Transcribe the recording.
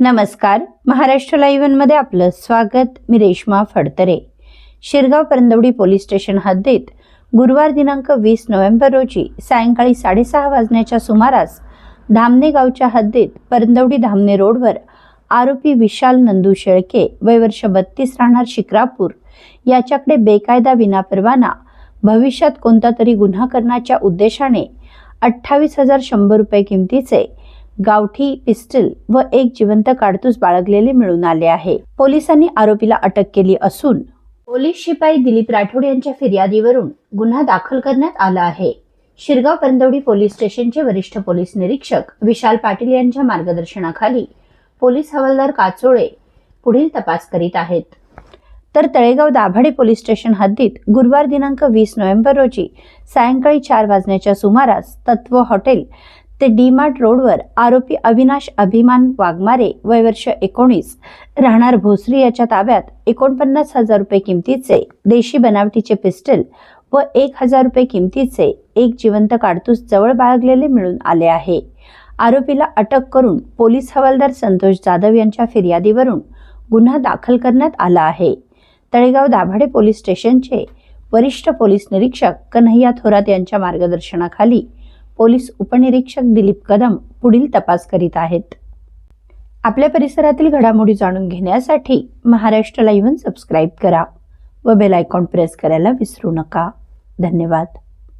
नमस्कार. महाराष्ट्र लाईव्हमध्ये आपलं स्वागत. मी रेश्मा फडतरे. शिरगाव परंदवडी पोलीस स्टेशन हद्दीत गुरुवार दिनांक वीस नोव्हेंबर रोजी सायंकाळी साडेसहा वाजण्याच्या सुमारास धामणे गावच्या हद्दीत परंदवडी धामणे रोडवर आरोपी विशाल नंदू शेळके वय वर्ष बत्तीस राहणार शिक्रापूर याच्याकडे बेकायदा विनापरवाना भविष्यात कोणता तरी गुन्हा करण्याच्या उद्देशाने अठ्ठावीस हजार शंभर रुपये किमतीचे गावठी पिस्टल व एक जिवंत काडतूस बाळगलेले मिळून आले आहे. पोलिसांनी आरोपीला अटक केली असून पोलीस शिपाई दिलीप राठोड यांच्या फिर्यादीवरून गुन्हा दाखल करण्यात आला आहे. शिरगाव परंदवडी पोलीस स्टेशनचे वरिष्ठ पोलीस निरीक्षक विशाल पाटील यांच्या मार्गदर्शनाखाली पोलीस हवालदार काचोळे पुढील तपास करीत आहेत. तर तळेगाव दाभाडे पोलीस स्टेशन हद्दीत गुरुवार दिनांक वीस नोव्हेंबर रोजी सायंकाळी चार वाजण्याच्या सुमारास तत्व हॉटेल ते डी मार्ट रोडवर आरोपी अविनाश अभिमान वाघमारे वय वर्ष एकोणीस राहणार भोसरी याच्या ताब्यात एकोणपन्नास हजार रुपये किमतीचे देशी बनावटीचे पिस्टल व एक हजार रुपये किमतीचे एक जिवंत काडतूस जवळ बाळगलेले मिळून आले आहे. आरोपीला अटक करून पोलीस हवालदार संतोष जाधव यांच्या फिर्यादीवरून गुन्हा दाखल करण्यात आला आहे. तळेगाव दाभाडे पोलीस स्टेशनचे वरिष्ठ पोलीस निरीक्षक कन्हैया थोरात यांच्या मार्गदर्शनाखाली पोलीस उपनिरीक्षक दिलीप कदम पुढील तपास करीत आहेत. आपल्या परिसरातील घडामोडी जाणून घेण्यासाठी महाराष्ट्र लाईव्हन सबस्क्राईब करा व बेल आयकॉन प्रेस करायला विसरू नका. धन्यवाद.